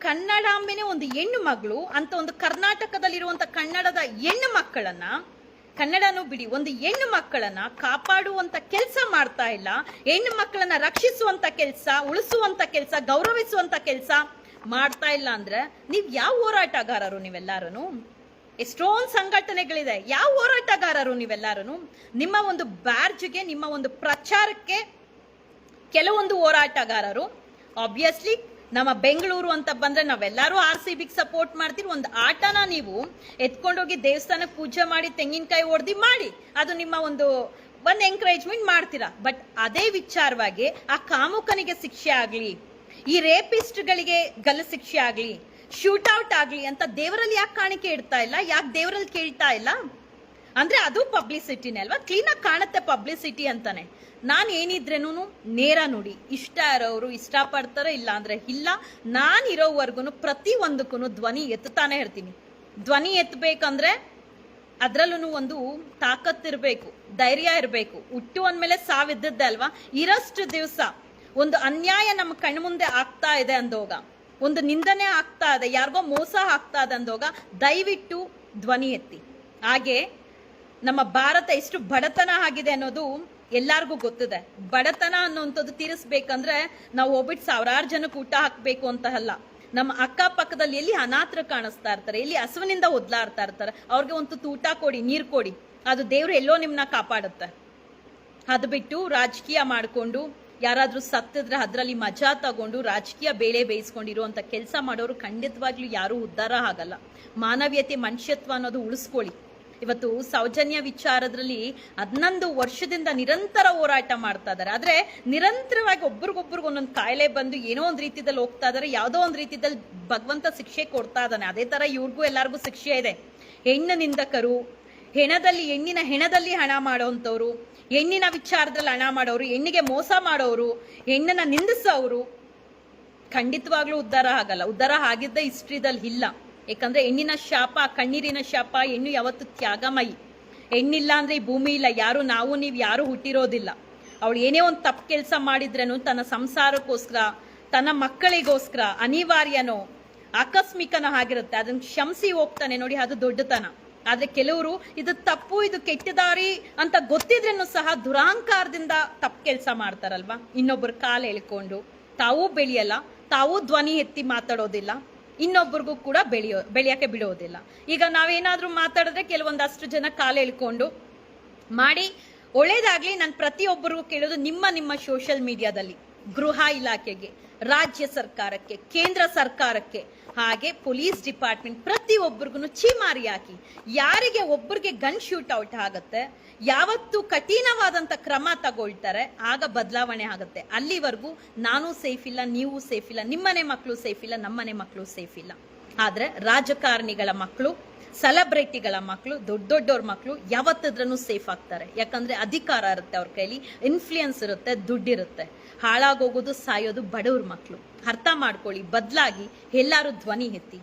ಕನ್ನಡಾಂಬೆನೆ ಒಂದು ಹೆಣ್ಣು ಮಗಳು ಅಂತ ಒಂದು ಕರ್ನಾಟಕದಲ್ಲಿರುವಂತ ಕನ್ನಡದ ಹೆಣ್ಣು ಮಕ್ಕಳನ್ನ, ಕನ್ನಡನೂ ಬಿಡಿ, ಒಂದು ಹೆಣ್ಣು ಮಕ್ಕಳನ್ನ ಕಾಪಾಡುವಂತ ಕೆಲಸ ಮಾಡ್ತಾ ಇಲ್ಲ. ಹೆಣ್ಣು ಮಕ್ಕಳನ್ನ ರಕ್ಷಿಸುವಂತ ಕೆಲಸ, ಉಳಿಸುವಂತ ಕೆಲಸ, ಗೌರವಿಸುವಂತ ಕೆಲಸ ಮಾಡ್ತಾ ಇಲ್ಲ ಅಂದ್ರೆ ನೀವ್ ಯಾವ ಹೋರಾಟಗಾರರು ನೀವೆಲ್ಲಾರು ಎಷ್ಟೊಂದು ಸಂಘಟನೆಗಳಿದೆ. ಯಾವ ಹೋರಾಟಗಾರರು ನೀವೆಲ್ಲರೂ ನಿಮ್ಮ ಒಂದು ಬ್ಯಾರ್ಜ್ಗೆ, ನಿಮ್ಮ ಒಂದು ಪ್ರಚಾರಕ್ಕೆ ಕೆಲವೊಂದು ಹೋರಾಟಗಾರರು. ಆಬ್ವಿಯಸ್ಲಿ ನಮ್ಮ ಬೆಂಗಳೂರು ಅಂತ ಬಂದ್ರೆ ನಾವೆಲ್ಲರೂ ಆರ್ ಸಿ ಬಿಗ್ ಸಪೋರ್ಟ್ ಮಾಡ್ತೀವಿ. ಒಂದು ಆಟನ ನೀವು ಎತ್ಕೊಂಡೋಗಿ ದೇವಸ್ಥಾನಕ್ಕೆ ಪೂಜೆ ಮಾಡಿ, ತೆಂಗಿನಕಾಯಿ ಹೊಡೆದಿ ಮಾಡಿ, ಅದು ನಿಮ್ಮ ಒಂದು ಒಂದು ಎಂಕರೇಜ್ಮೆಂಟ್ ಮಾಡ್ತೀರಾ. ಬಟ್ ಅದೇ ವಿಚಾರವಾಗಿ ಆ ಕಾಮುಕನಿಗೆ ಶಿಕ್ಷೆ ಆಗಲಿ, ಈ ರೇಪಿಸ್ಟ್ಗಳಿಗೆ ಗಲ್ಲ ಶಿಕ್ಷೆ ಆಗ್ಲಿ ಶೂಟ್ ಔಟ್ ಆಗಲಿ ಅಂತ ದೇವರಲ್ಲಿ ಯಾಕೆ ಕಾಣಿಕೆ ಇಡ್ತಾ ಇಲ್ಲ? ಯಾಕೆ ದೇವರಲ್ಲಿ ಕೇಳ್ತಾ ಇಲ್ಲ? ಅಂದ್ರೆ ಅದು ಪಬ್ಲಿಸಿಟಿನೇ ಅಲ್ವಾ? ಕ್ಲೀನಾಗಿ ಕಾಣುತ್ತೆ ಪಬ್ಲಿಸಿಟಿ ಅಂತಾನೆ. ನಾನು ಏನಿದ್ರೇನು ನೇರ ನೋಡಿ. ಇಷ್ಟ ಇರೋರು ಇಷ್ಟಪಡ್ತಾರೋ ಇಲ್ಲ ಅಂದ್ರೆ ಇಲ್ಲ. ನಾನು ಇರೋವರೆಗೂ ಪ್ರತಿ ಒಂದಕ್ಕೂ ಧ್ವನಿ ಎತ್ತಾನೆ ಇರ್ತೀನಿ. ಧ್ವನಿ ಎತ್ತಬೇಕಂದ್ರೆ ಅದ್ರಲ್ಲೂ ಒಂದು ತಾಕತ್ತಿರಬೇಕು, ಧೈರ್ಯ ಇರಬೇಕು. ಹುಟ್ಟು ಅಂದ್ಮೇಲೆ ಸಾವಿದ್ದದ್ದೆ ಅಲ್ವಾ? ಇರಷ್ಟು ದಿವಸ ಒಂದು ಅನ್ಯಾಯ ನಮ್ಮ ಕಣ್ಮುಂದೆ ಆಗ್ತಾ ಇದೆ ಅಂದೋಗ. ಒಂದು ನಿಂದನೆ ಆಗ್ತಾ ಇದೆ, ಯಾರಿಗೋ ಮೋಸ ಆಗ್ತಾ ಇದೆ ಅಂದಾಗ ದಯವಿಟ್ಟು ಧ್ವನಿ ಎತ್ತಿ. ಹಾಗೆ ನಮ್ಮ ಭಾರತ ಎಷ್ಟು ಬಡತನ ಆಗಿದೆ ಅನ್ನೋದು ಎಲ್ಲಾರ್ಗೂ ಗೊತ್ತಿದೆ. ಬಡತನ ಅನ್ನೋಂಥದ್ದು ತೀರಿಸ್ಬೇಕಂದ್ರೆ ನಾವು ಹೋಗ್ಬಿಟ್ಟು ಸಾವಿರಾರು ಜನಕ್ಕೆ ಊಟ ಹಾಕ್ಬೇಕು ಅಂತ ಅಲ್ಲ. ನಮ್ಮ ಅಕ್ಕಪಕ್ಕದಲ್ಲಿ ಎಲ್ಲಿ ಅನಾಥರು ಕಾಣಿಸ್ತಾ ಇರ್ತಾರೆ, ಎಲ್ಲಿ ಹಸುವಿನಿಂದ ಒದ್ಲಾಡ್ತಾ ಇರ್ತಾರೆ, ಅವ್ರಿಗೆ ಒಂದು ತೂಟ ಕೊಡಿ, ನೀರು ಕೊಡಿ. ಅದು ದೇವ್ರು ಎಲ್ಲೋ ನಿಮ್ಮನ್ನ ಕಾಪಾಡುತ್ತೆ. ಅದು ಬಿಟ್ಟು ರಾಜಕೀಯ ಮಾಡಿಕೊಂಡು ಯಾರಾದ್ರೂ ಸತ್ತಿದ್ರೆ ಅದರಲ್ಲಿ ಮಜಾ ತಗೊಂಡು ರಾಜಕೀಯ ಬೇಳೆ ಬೇಯಿಸ್ಕೊಂಡಿರುವಂಥ ಕೆಲಸ ಮಾಡೋರು ಖಂಡಿತವಾಗ್ಲೂ ಯಾರೂ ಉದ್ಧಾರ ಆಗಲ್ಲ. ಮಾನವೀಯತೆ, ಮನುಷ್ಯತ್ವ ಅನ್ನೋದು ಉಳಿಸ್ಕೊಳ್ಳಿ. ಇವತ್ತು ಸೌಜನ್ಯ ವಿಚಾರದಲ್ಲಿ ಹನ್ನೊಂದು ವರ್ಷದಿಂದ ನಿರಂತರ ಹೋರಾಟ ಮಾಡ್ತಾ ಇದ್ದಾರೆ. ಆದರೆ ನಿರಂತರವಾಗಿ ಒಬ್ರಿಗೊಬ್ರಿಗೆ ಒಂದೊಂದು ಕಾಯಿಲೆ ಬಂದು ಏನೋ ಒಂದು ರೀತಿಯಲ್ಲಿ ಹೋಗ್ತಾ ಇದ್ದಾರೆ ಯಾವುದೋ ಒಂದು ರೀತಿಯಲ್ಲಿ ಭಗವಂತ ಶಿಕ್ಷೆ ಕೊಡ್ತಾ ಇದ್ದಾನೆ ಅದೇ ಥರ ಇವ್ರಿಗೂ ಎಲ್ಲರಿಗೂ ಶಿಕ್ಷೆ ಇದೆ. ಹೆಣ್ಣು ನಿಂದಕರು, ಹೆಣದಲ್ಲಿ, ಹೆಣ್ಣಿನ ಹೆಣದಲ್ಲಿ ಹಣ ಮಾಡೋಂಥವ್ರು ಹೆಣ್ಣಿನ ವಿಚಾರದಲ್ಲಿ ಹಣ ಮಾಡೋರು, ಹೆಣ್ಣಿಗೆ ಮೋಸ ಮಾಡೋರು, ಹೆಣ್ಣನ್ನ ನಿಂದಿಸೋರು ಖಂಡಿತವಾಗ್ಲೂ ಉದ್ಧಾರ ಆಗಲ್ಲ. ಉದ್ಧಾರ ಆಗಿದ್ದ ಹಿಸ್ಟ್ರಿದಲ್ಲಿ ಇಲ್ಲ. ಯಾಕಂದ್ರೆ ಹೆಣ್ಣಿನ ಶಾಪ, ಕಣ್ಣೀರಿನ ಶಾಪ, ಹೆಣ್ಣು ಯಾವತ್ತು ತ್ಯಾಗಮಯಿ. ಹೆಣ್ಣಿಲ್ಲ ಅಂದ್ರೆ ಈ ಭೂಮಿ ಇಲ್ಲ. ಯಾರು ನಾವು, ನೀವು ಯಾರು ಹುಟ್ಟಿರೋದಿಲ್ಲ. ಅವಳು ಏನೇ ಒಂದು ತಪ್ಪು ಕೆಲಸ ಮಾಡಿದ್ರೇನು ತನ್ನ ಸಂಸಾರಕ್ಕೋಸ್ಕರ, ತನ್ನ ಮಕ್ಕಳಿಗೋಸ್ಕರ, ಅನಿವಾರ್ಯನೋ, ಆಕಸ್ಮಿಕನೋ ಆಗಿರುತ್ತೆ. ಅದನ್ನ ಕ್ಷಮಿಸಿ ಹೋಗ್ತಾನೆ. ನೋಡಿ, ಅದು ದೊಡ್ಡತನ. ಆದ್ರೆ ಕೆಲವರು, ಇದು ತಪ್ಪು, ಇದು ಕೆಟ್ಟ ದಾರಿ ಅಂತ ಗೊತ್ತಿದ್ರೂ ಸಹ ದುರಾಂಕಾರದಿಂದ ತಪ್ಪು ಕೆಲಸ ಮಾಡ್ತಾರಲ್ವಾ? ಇನ್ನೊಬ್ಬರು ಕಾಲು ಎಳ್ಕೊಂಡು, ತಾವೂ ಬೆಳೆಯಲ್ಲ, ತಾವು ಧ್ವನಿ ಎತ್ತಿ ಮಾತಾಡೋದಿಲ್ಲ, ಇನ್ನೊಬ್ರಿಗೂ ಕೂಡ ಬೆಳೆಯೋ ಬೆಳೆಯಕ್ಕೆ ಬಿಡೋದಿಲ್ಲ. ಈಗ ನಾವೇನಾದರೂ ಮಾತಾಡಿದ್ರೆ ಕೆಲವೊಂದಷ್ಟು ಜನ ಕಾಲು ಎಳ್ಕೊಂಡು, ಮಾಡಿ, ಒಳ್ಳೇದಾಗಲಿ, ನಾನು ಪ್ರತಿಯೊಬ್ಬರಿಗೂ ಕೇಳೋದು ನಿಮ್ಮ ನಿಮ್ಮ ಸೋಷಿಯಲ್ ಮೀಡಿಯಾದಲ್ಲಿ ಗೃಹ ಇಲಾಖೆಗೆ, ರಾಜ್ಯ ಸರ್ಕಾರಕ್ಕೆ, ಕೇಂದ್ರ ಸರ್ಕಾರಕ್ಕೆ, ಹಾಗೆ ಪೊಲೀಸ್ ಡಿಪಾರ್ಟ್ಮೆಂಟ್ ಪ್ರತಿಯೊಬ್ಬರಿಗೂ ಚೀಮಾರಿ ಹಾಕಿ ಯಾರಿಗೆ ಒಬ್ಬರಿಗೆ ಗನ್ ಶೂಟ್ ಔಟ್ ಆಗುತ್ತೆ, ಯಾವತ್ತು ಕಠಿಣವಾದಂಥ ಕ್ರಮ ತಗೊಳ್ತಾರೆ, ಆಗ ಬದಲಾವಣೆ ಆಗುತ್ತೆ. ಅಲ್ಲಿವರೆಗೂ ನಾನು ಸೇಫ್ ಇಲ್ಲ, ನೀವು ಸೇಫ್ ಇಲ್ಲ, ನಿಮ್ಮನೆ ಮಕ್ಕಳು ಸೇಫ್ ಇಲ್ಲ, ನಮ್ಮನೆ ಮಕ್ಕಳು ಸೇಫ್ ಇಲ್ಲ. ಆದ್ರೆ ರಾಜಕಾರಣಿಗಳ ಮಕ್ಕಳು ಸೆಲೆಬ್ರಿಟಿಗಳ ಮಕ್ಕಳು ದೊಡ್ಡ ದೊಡ್ಡವ್ರ ಮಕ್ಕಳು ಯಾವತ್ತಿದ್ರೂ ಸೇಫ್ ಆಗ್ತಾರೆ. ಯಾಕಂದ್ರೆ ಅಧಿಕಾರ ಇರುತ್ತೆ ಅವ್ರ ಕೈಲಿ ಇನ್ಫ್ಲೂಯೆನ್ಸ್ ಇರುತ್ತೆ ದುಡ್ಡಿರುತ್ತೆ ಹಾಳಾಗೋಗೋದು ಸಾಯೋದು ಬಡವ್ರ ಮಕ್ಕಳು ಅರ್ಥ ಮಾಡ್ಕೊಳ್ಳಿ, ಬದಲಾಗಿ ಎಲ್ಲರೂ ಧ್ವನಿ ಎತ್ತಿ.